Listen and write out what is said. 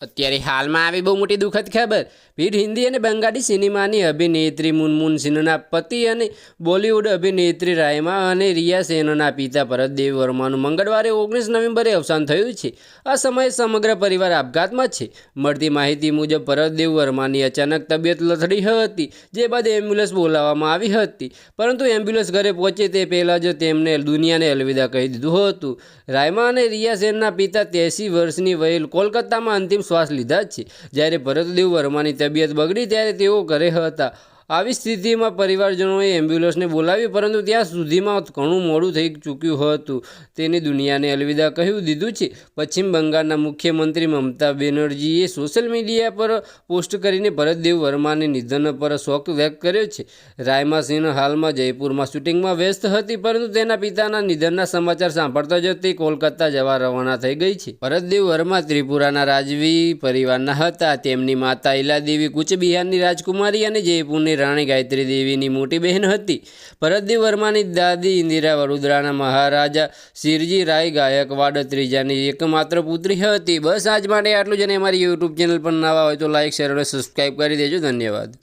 અત્યારે હાલમાં આવી બહુ મોટી દુઃખદ ખબર. ભીડ હિન્દી અને બંગાળી સિનેમાની અભિનેત્રી મુનમુન સિન્હના પતિ અને બોલિવૂડ અભિનેત્રી રાયમા અને રિયા સેનના પિતા ભરતદેવ વર્માનું મંગળવારે ઓગણીસ નવેમ્બરે અવસાન થયું છે. આ સમયે સમગ્ર પરિવાર આપઘાતમાં છે. મળતી માહિતી મુજબ ભરતદેવ વર્માની અચાનક તબિયત લથડી હતી, જે બાદ એમ્બ્યુલન્સ બોલાવવામાં આવી હતી. પરંતુ એમ્બ્યુલન્સ ઘરે પહોંચે તે પહેલાં જ તેમને દુનિયાને અલવિદા કહી દીધું હતું. રાયમા અને રિયા સેનના પિતા ત્યાસી વર્ષની વયે કોલકાતામાં અંતિમ શ્વાસ લીધા છે. જ્યારે ભરતદેવ વર્માની તબિયત બગડી ત્યારે તેઓ ઘરે હતા. આવી સ્થિતિમાં પરિવારજનોએ એમ્બ્યુલન્સને બોલાવી, પરંતુ ત્યાં સુધીમાં ઘણું મોડું થઈ ચૂક્યું હતું. તેની દુનિયાને અલવિદા કહ્યું દીધું છે. પશ્ચિમ બંગાળના મુખ્યમંત્રી મમતા બેનર્જીએ સોશિયલ મીડિયા પર પોસ્ટ કરીને ભરતદેવ વર્માને નિધન પર શોક વ્યક્ત કર્યો છે. રાયમા સિંહ હાલમાં જયપુરમાં શૂટિંગમાં વ્યસ્ત હતી, પરંતુ તેના પિતાના નિધનના સમાચાર સાંભળતા જ તે કોલકાતા જવા રવાના થઈ ગઈ છે. ભરતદેવ વર્મા ત્રિપુરાના રાજવી પરિવારના હતા. તેમની માતા ઇલાદેવી કુચબિહારની રાજકુમારી અને જયપુરની રાણી ગાયત્રી દેવીની મોટી બહેન હતી. ભરતદેવ વર્માની દાદી ઇન્દિરા વડોદરાના મહારાજા, શિરજી રાય ગાયકવાડ ત્રીજાની એકમાત્ર પુત્રી હતી. બસ આજ માટે આટલું જ અને અમારી યુટ્યુબ ચેનલ પર નવા હોય તો લાઇક શેર અને સબસ્ક્રાઈબ કરી દેજો. ધન્યવાદ.